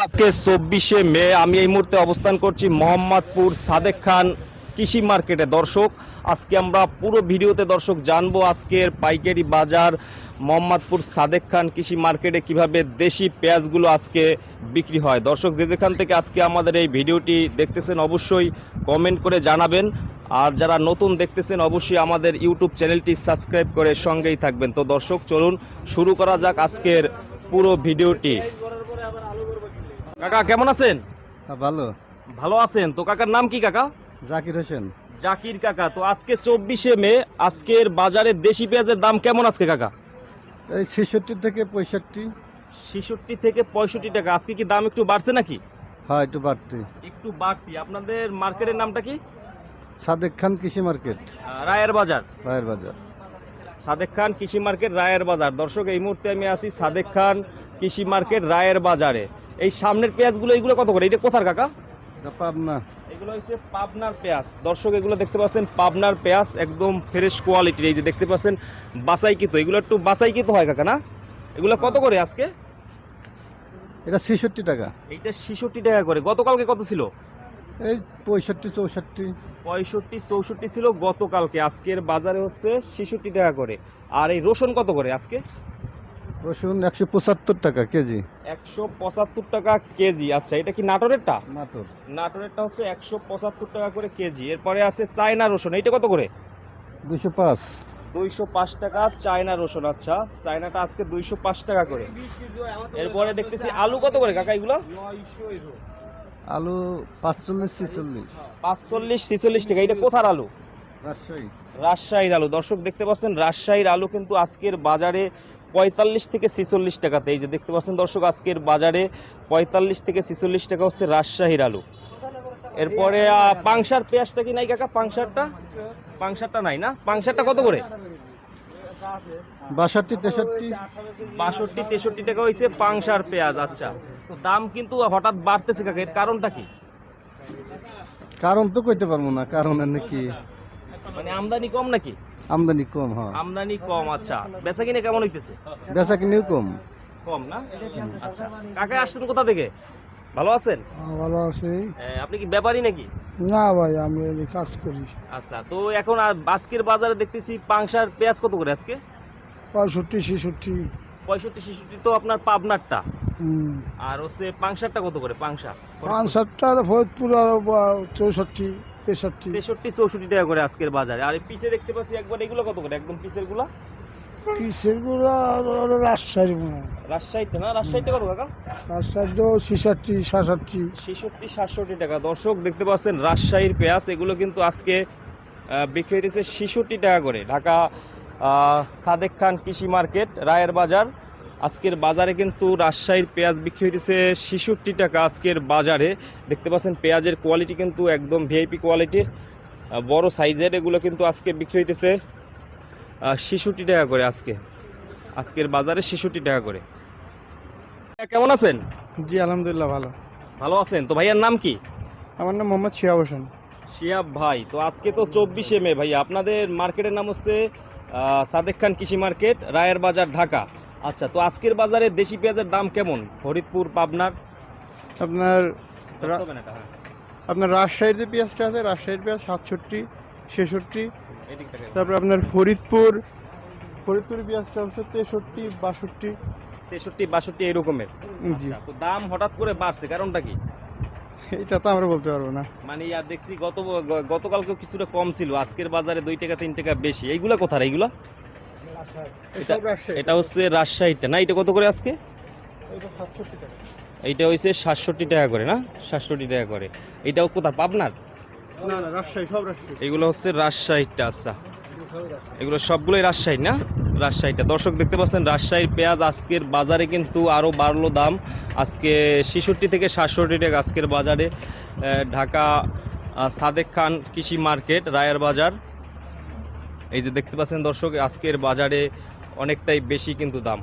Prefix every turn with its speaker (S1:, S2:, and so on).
S1: আজকে চব্বিশে মে, আমি এই মুহূর্তে অবস্থান করছি মোহাম্মদপুর সাদেক খান কৃষি মার্কেটে। দর্শক, আজকে আমরা পুরো ভিডিওতে দর্শক জানব আজকের পাইকারি বাজার মোহাম্মদপুর সাদেক খান কৃষি মার্কেটে কীভাবে দেশি পেঁয়াজগুলো আজকে বিক্রি হয়। দর্শক, যে যেখান থেকে আজকে আমাদের এই ভিডিওটি দেখতেছেন অবশ্যই কমেন্ট করে জানাবেন। আর যারা নতুন দেখতেছেন অবশ্যই আমাদের ইউটিউব চ্যানেলটি সাবস্ক্রাইব করে সঙ্গেই থাকবেন। তো দর্শক, চলুন শুরু করা যাক আজকের পুরো ভিডিওটি। কাকা কেমন আছেন?
S2: হ্যাঁ, ভালো।
S1: ভালো আছেন? তো কাকার নাম কি কাকা?
S2: জাকির হোসেন।
S1: জাকির কাকা তো আজকে চব্বিশে মে আজকের বাজারে দেশি পেঁয়াজের দাম কেমন আজকে কাকা?
S2: এই ছেষট্টি থেকে পঁয়ষট্টি।
S1: ছেষট্টি থেকে পঁয়ষট্টি টাকা আজকে কি দাম একটু বাড়ছে নাকি?
S2: হয় একটু বাড়তি।
S1: একটু বাড়তি। আপনাদের মার্কেটের নামটা কি?
S2: সাদেক খান কৃষি মার্কেট।
S1: রায়ের বাজার।
S2: রায়ের বাজার।
S1: সাদেক খান কৃষি মার্কেট রায়ের বাজার। দর্শক এই মুহূর্তে আমি আছি সাদেক খান কৃষি মার্কেট রায়ের বাজারে। এই সামনের পেঁয়াজগুলো এইগুলো কত করে? এটা কোথার কাকা?
S2: পাবনা।
S1: এগুলো হচ্ছে পাবনার পেঁয়াজ। দর্শক এগুলো দেখতে পাচ্ছেন পাবনার পেঁয়াজ একদম ফ্রেশ কোয়ালিটির এই যে দেখতে পাচ্ছেন বাসাইকিত। এগুলো একটু বাসাইকিত হয় কাকা না? এগুলো কত করে আজকে?
S2: এটা ছেষট্টি টাকা।
S1: এইটা ছেষট্টি টাকা করে। গতকালকে কত ছিল?
S2: এই পঁয়ষট্টি চৌষট্টি।
S1: পঁয়ষট্টি চৌষট্টি ছিল গতকালকে। আজকের বাজারে হচ্ছে ছেষট্টি টাকা করে। আর এই রসুন কত করে আজকে?
S2: রসুন একশো পঁচাত্তর টাকা কেজি।
S1: একশো পঁচাত্তর টাকা কেজি। আচ্ছা এটা কি নাটোরেরটা?
S2: নাটোর।
S1: নাটোরেরটা হচ্ছে একশো পঁচাত্তর টাকা করে কেজি। এরপরে আছে চায়না রসুন। এইটা কত করে?
S2: দুশো পাঁচ।
S1: দুইশো পাঁচ টাকা চায়না রসুন। আচ্ছা চায়নাটা আজকে দুইশো পাঁচ টাকা করে। এরপরে দেখতেছি আলু কত করে কাকা এগুলো?
S2: আলু পাঁচচল্লিশ ছেচল্লিশ।
S1: পাঁচচল্লিশ ছিচল্লিশ টাকা। এটা কোথার আলু?
S2: রাজশাহী।
S1: রাজশাহীর আলু। দর্শক দেখতে পাচ্ছেন রাজশাহীর আলু কিন্তু আজকের বাজারে পঁয়তাল্লিশ থেকে ছিচল্লিশ টাকাতে। এই যে দেখতে পাচ্ছেন দর্শক আজকের বাজারে পঁয়তাল্লিশ থেকে ছিচল্লিশ টাকা হচ্ছে রাজশাহীর আলু। এরপরে পাংশার পেঁয়াজটা কি নাই কাকা? পাংশারটা? পাংশারটা নাই না? পাংশারটা কত করে?
S2: বাষট্টি তেষট্টি।
S1: বাষট্টি তেষট্টি টাকা হয়েছে পাংশার পেঁয়াজ আচ্ছা। তো দাম কিন্তু হঠাৎ বাড়তেছে কাকা এর কারণটা কি?
S2: কারণ তো কইতে পারব না কারণ এনে কি।
S1: মানে আমদানি কম নাকি?
S2: আমদানি কম হয়।
S1: আমদানি কম আচ্ছা। বেচা কিনে কেমন হইতেছে?
S2: বেচা কিনেও কম।
S1: কম না? আচ্ছা। কাকা আসছেন কোথা থেকে? ভালো আছেন?
S3: ভালো আছে।
S1: আপনি কি ব্যাপারী নাকি?
S3: না ভাই আমি এই কাজ করি।
S1: আচ্ছা তো এখন আর আজকের বাজারে দেখতেছি পাংশার পেঁয়াজ কত করে আজকে?
S3: পঁয়ষট্টি ছেষট্টি।
S1: পঁয়ষট্টি ছেষট্টি তো আপনার পাবনারটা। আর হচ্ছে পাংশারটা কত করে? পাংশা
S3: পাংশারটা ফরিদপুর চৌষট্টি। তেষট্টি।
S1: তেষট্টি চৌষট্টি টাকা করে আজকের বাজারে। আর পিসে দেখতে পাচ্ছি একবার এগুলো কত করে? একদম পিসেরগুলা?
S3: কিসের গুঁড়া রাজশাহী মনে হয়
S1: রাজশাহীতে না? রাজশাহীতে কত কাকা
S3: রাজশাহীতেও ছেষট্টি সাতষট্টি।
S1: ছেষট্টি সাতষট্টি টাকা। দর্শক দেখতে পাচ্ছেন রাজশাহীর পেঁয়াজ এগুলো কিন্তু আজকে বিক্রি হইতেছে ছেষট্টি টাকা করে। ঢাকা সাদেক খান কৃষি মার্কেট রায়ের বাজার। আজকের বাজারে কিন্তু রাজশাহীর পেঁয়াজ বিক্রি হইতেছে ছেষট্টি টাকা আজকের বাজারে। দেখতে পাচ্ছেন পেঁয়াজের কোয়ালিটি কিন্তু একদম ভিআইপি কোয়ালিটির বড় সাইজের এগুলো কিন্তু আজকে বিক্রি হইতেছে ছেষট্টি টাকা করে আজকে। আজকের বাজারে ছেষট্টি টাকা করে। কেমন আছেন?
S3: জি আলহামদুলিল্লাহ ভালো।
S1: ভালো আছেন? তো ভাইয়ার নাম কি?
S3: আমার নাম মোহাম্মদ শিয়াব হোসেন।
S1: শিয়াব ভাই তো আজকে তো চব্বিশে মে ভাই আপনাদের মার্কেটের নাম হচ্ছে সাদেক খান কৃষি মার্কেট রায়ের বাজার ঢাকা। আচ্ছা তো আজকের বাজারে দেশি পেঁয়াজের দাম কেমন? ফরিদপুর পাবনার?
S3: আপনার
S1: হ্যাঁ।
S3: আপনার রাজশাহীর যে পেঁয়াজটা আছে রাজশাহীর পেঁয়াজ সাতষট্টি ছেষট্টি। তারপরে আপনার ফরিদপুর ফরিদপুর পেঁয়াজটা হচ্ছে তেষট্টি বাষট্টি।
S1: তেষট্টি বাষট্টি এরকমের?
S3: জি।
S1: আচ্ছা, তো দাম হঠাৎ করে বাড়ছে কারণটা কি?
S3: এটা তো আমরা বলতে পারব না।
S1: মানে আর দেখছি গত গতকালকেও কিছুটা কম ছিল আজকের বাজারে দুই টাকা তিন টাকা বেশি। এইগুলা কোথায় এইগুলা? এটা এটা হচ্ছে রাজশাহীটা না? এটা কত করে আজকে? এইটা হচ্ছে সাতষট্টি টাকা করে না? সাতষট্টি টাকা করে। এটাও কোথায়? পাবনার? এগুলো হচ্ছে রাজশাহীটা আচ্ছা। এগুলো সবগুলোই রাজশাহী না? রাজশাহীটা। দর্শক দেখতে পাচ্ছেন রাজশাহীর পেঁয়াজ আজকের বাজারে কিন্তু আরও বাড়লো দাম। আজকে ছেষট্টি থেকে সাতষট্টি টাকা আজকের বাজারে। ঢাকা সাদেক খান কৃষি মার্কেট রায়ের বাজার। এই যে দেখতে পাচ্ছেন দর্শক আজকের বাজারে অনেকটাই বেশি কিন্তু দাম।